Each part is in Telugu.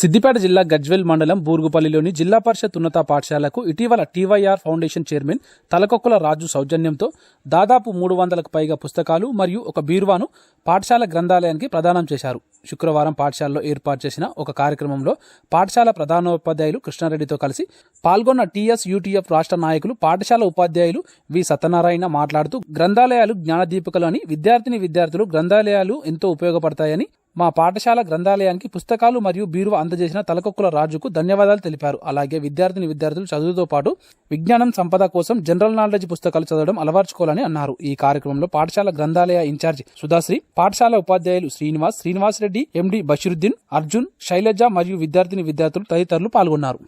సిద్దిపేట జిల్లా గజ్వెల్ మండలం బూరుగుపల్లిలోని జిల్లా పరిషత్ ఉన్నత పాఠశాలకు ఇటీవల TYR foundation chairman Talakokkala Raju సౌజన్యంతో దాదాపు మూడు వందలకు పైగా పుస్తకాలు మరియు ఒక బీరువాను పాఠశాల గ్రంథాలయానికి ప్రదానం చేశారు. శుక్రవారం పాఠశాలలో ఏర్పాటు చేసిన ఒక కార్యక్రమంలో పాఠశాల ప్రధానోపాధ్యాయులు కృష్ణారెడ్డితో కలిసి పాల్గొన్న టీఎస్ యూటీఎఫ్ రాష్ట్ర నాయకులు పాఠశాల ఉపాధ్యాయులు వి సత్యనారాయణ మాట్లాడుతూ గ్రంథాలయాలు జ్ఞానదీపికలు అని విద్యార్థిని విద్యార్థులు గ్రంథాలయాలు ఎంతో ఉపయోగపడతాయని మా పాఠశాల గ్రంథాలయానికి పుస్తకాలు మరియు బీరువా అందజేసిన తలకొక్కుల రాజుకు ధన్యవాదాలు తెలిపారు. అలాగే విద్యార్థిని విద్యార్థులు చదువుతో పాటు విజ్ఞానం సంపద కోసం జనరల్ నాలెడ్జ్ పుస్తకాలు చదవడం అలవర్చుకోవాలని అన్నారు. ఈ కార్యక్రమంలో పాఠశాల గ్రంథాలయ ఇన్ఛార్జి సుధాశ్రీ పాఠశాల ఉపాధ్యాయులు శ్రీనివాస్ శ్రీనివాస్ రెడ్డి ఎండి బషీరుద్దీన్ అర్జున్ శైలజ మరియు విద్యార్థిని విద్యార్థులు తదితరులు పాల్గొన్నారు.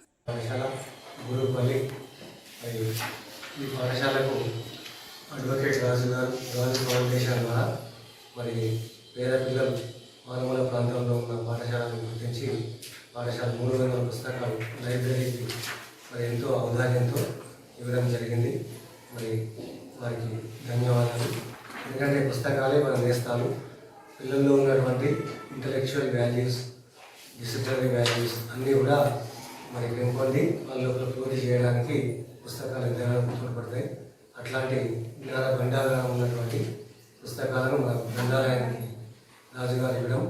ఈ పాఠశాలకు అడ్వకేట్ రాజు గారు రాజు ఫౌండేషన్ ద్వారా మరి పేద పిల్లలు మారుమూల ప్రాంతంలో ఉన్న పాఠశాలను గుర్తించి పాఠశాల మూడు వందల పుస్తకాలు లైబ్రరీకి మరి ఎంతో ఔదార్యంతో ఇవ్వడం జరిగింది. మరి వారికి ధన్యవాదాలు. ఎందుకంటే పుస్తకాలే మన నేస్తాలు పిల్లల్లో ఉన్నటువంటి ఇంటలెక్చువల్ వాల్యూస్ డిసిప్లినరీ వాల్యూస్ అన్నీ కూడా మరి పెంపొంది వాళ్ళ పూర్తి చేయడానికి పుస్తకాలు ఎంతగానో తోడ్పడతాయి. అట్లాంటి జ్ఞాన భండాగా ఉన్నటువంటి పుస్తకాలను మన గ్రంథాలయానికి రాజుగారు ఇవ్వడం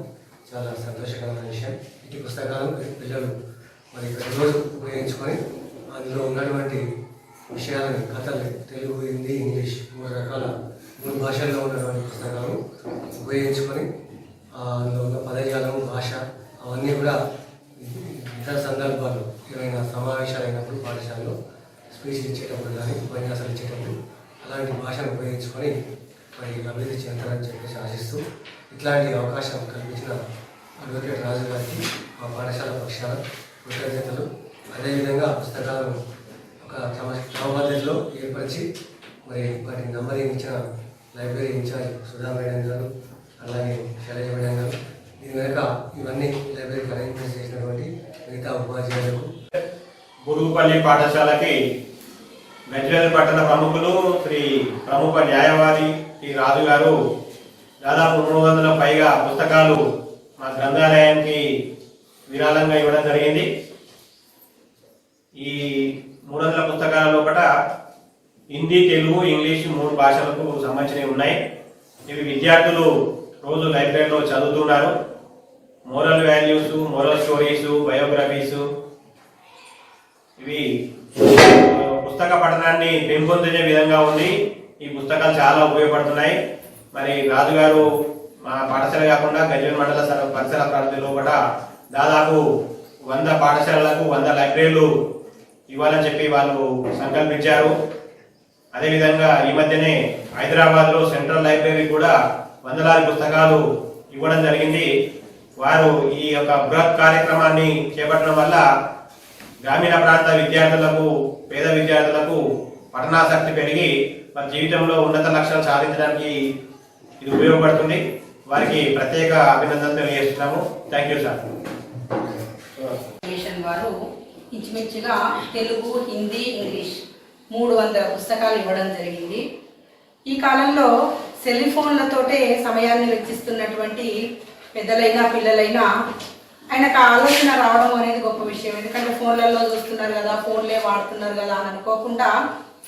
చాలా సంతోషకరమైన విషయం. ఇటు పుస్తకాలు పిల్లలు మరి ప్రతిరోజు ఉపయోగించుకొని అందులో ఉన్నటువంటి విషయాలని కథలు తెలుగు హిందీ ఇంగ్లీష్ మూడు రకాల మూడు భాషల్లో ఉన్నటువంటి పుస్తకాలు ఉపయోగించుకొని అందులో ఉన్న పదజాలం భాష అవన్నీ కూడా ఇతర సందర్భాల్లో ఏమైనా సమావేశాలు అయినప్పుడు పాఠశాలలో స్పీచ్ ఇచ్చేటప్పుడు కానీ ఉపన్యాసాలు ఇచ్చేటప్పుడు అలాంటి భాషను ఉపయోగించుకొని మరి అభివృద్ధి చెందాలని చెప్పేసి ఆశిస్తూ ఇట్లాంటి అవకాశం కల్పించిన అడ్వకేట్ రాజు గారికి మా పాఠశాల పక్షాల కృతజ్ఞతలు. అదేవిధంగా పుస్తకాలను ఒక క్రమ క్రమపద్ధతిలో ఏర్పరిచి మరి వాటి నంబరింగ్ ఇచ్చిన లైబ్రరీ ఇన్ఛార్జ్ సుధా మేడం గారు అలాగే శైలజ మేడం గారు. దీని వెనుక ఇవన్నీ లైబ్రరీకి అరేంజ్మెంట్ చేసినటువంటి మిగతా ఉపాధ్యాయులకు. బురుగుపల్లి పాఠశాలకి గజ్వేల్ పట్టణ ప్రముఖులు శ్రీ ప్రముఖ న్యాయవాది శ్రీ రాజు గారు దాదాపు మూడు వందల పైగా పుస్తకాలు మా గ్రంథాలయానికి విరాళంగా ఇవ్వడం జరిగింది. ఈ మూడు వందల పుస్తకాల లోపల హిందీ తెలుగు ఇంగ్లీష్ మూడు భాషలకు సంబంధించినవి ఉన్నాయి. ఇవి విద్యార్థులు రోజు లైబ్రరీలో చదువుతున్నారు. Moral values moral stories biographies. ఇవి పుస్తక పఠనాన్ని పెంపొందించే విధంగా ఉంది. ఈ పుస్తకాలు చాలా ఉపయోగపడుతున్నాయి. మరి రాజుగారు మా పాఠశాల కాకుండా గజ్వేల్ మండల పరిసర ప్రాంతంలో కూడా దాదాపు వంద పాఠశాలలకు వంద లైబ్రరీలు ఇవ్వాలని చెప్పి వాళ్ళు సంకల్పించారు. అదేవిధంగా ఈ మధ్యనే హైదరాబాద్లో సెంట్రల్ లైబ్రరీ కూడా వందలాది పుస్తకాలు ఇవ్వడం జరిగింది. వారు ఈ యొక్క బృహత్ కార్యక్రమాన్ని చేపట్టడం వల్ల గ్రామీణ ప్రాంత విద్యార్థులకు పేద విద్యార్థులకు పఠనాసక్తి పెరిగి మన జీవితంలో ఉన్నత లక్ష్యాలు సాధించడానికి ఇది ఉపయోగపడుతుంది. వారికి ప్రత్యేక అభినందనలు తెలియజేస్తున్నాము. థ్యాంక్ యూ సార్ వారు ఇంచుమించుగా తెలుగు హిందీ ఇంగ్లీష్ మూడు వందల పుస్తకాలు ఇవ్వడం జరిగింది. ఈ కాలంలో సెల్ ఫోన్లతోటే సమయాన్ని వెచ్చిస్తున్నటువంటి పెద్దలైనా పిల్లలైనా ఆయనకు ఆలోచన రావడం అనేది గొప్ప విషయం. ఎందుకంటే ఫోన్లలో చూస్తున్నారు కదా ఫోన్లే వాడుతున్నారు కదా అని అనుకోకుండా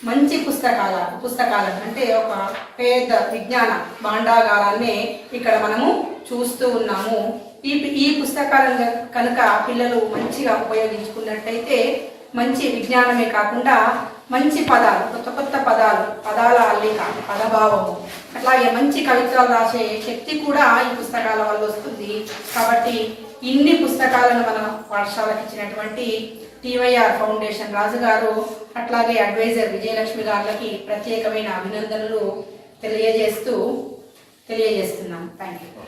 మంచి పుస్తకాల పుస్తకాలను అంటే ఒక పేద విజ్ఞాన భాండాగారాన్ని ఇక్కడ మనము చూస్తూ ఉన్నాము. ఈ ఈ పుస్తకాలను కనుక పిల్లలు మంచిగా ఉపయోగించుకున్నట్టయితే మంచి విజ్ఞానమే కాకుండా మంచి పదాలు కొత్త కొత్త పదాలు పదాల అల్లిక పదభావము అట్లాగే మంచి కవిత్వాలు రాసే శక్తి కూడా ఈ పుస్తకాల వల్ల వస్తుంది. కాబట్టి ఇన్ని పుస్తకాలను మన పాఠశాలకు ఇచ్చినటువంటి టీవైఆర్ ఫౌండేషన్ రాజు గారు అట్లాగే అడ్వైజర్ విజయలక్ష్మి గారికి ప్రత్యేకమైన అభినందనలు తెలియజేస్తూ తెలియజేస్తున్నాం. Thank you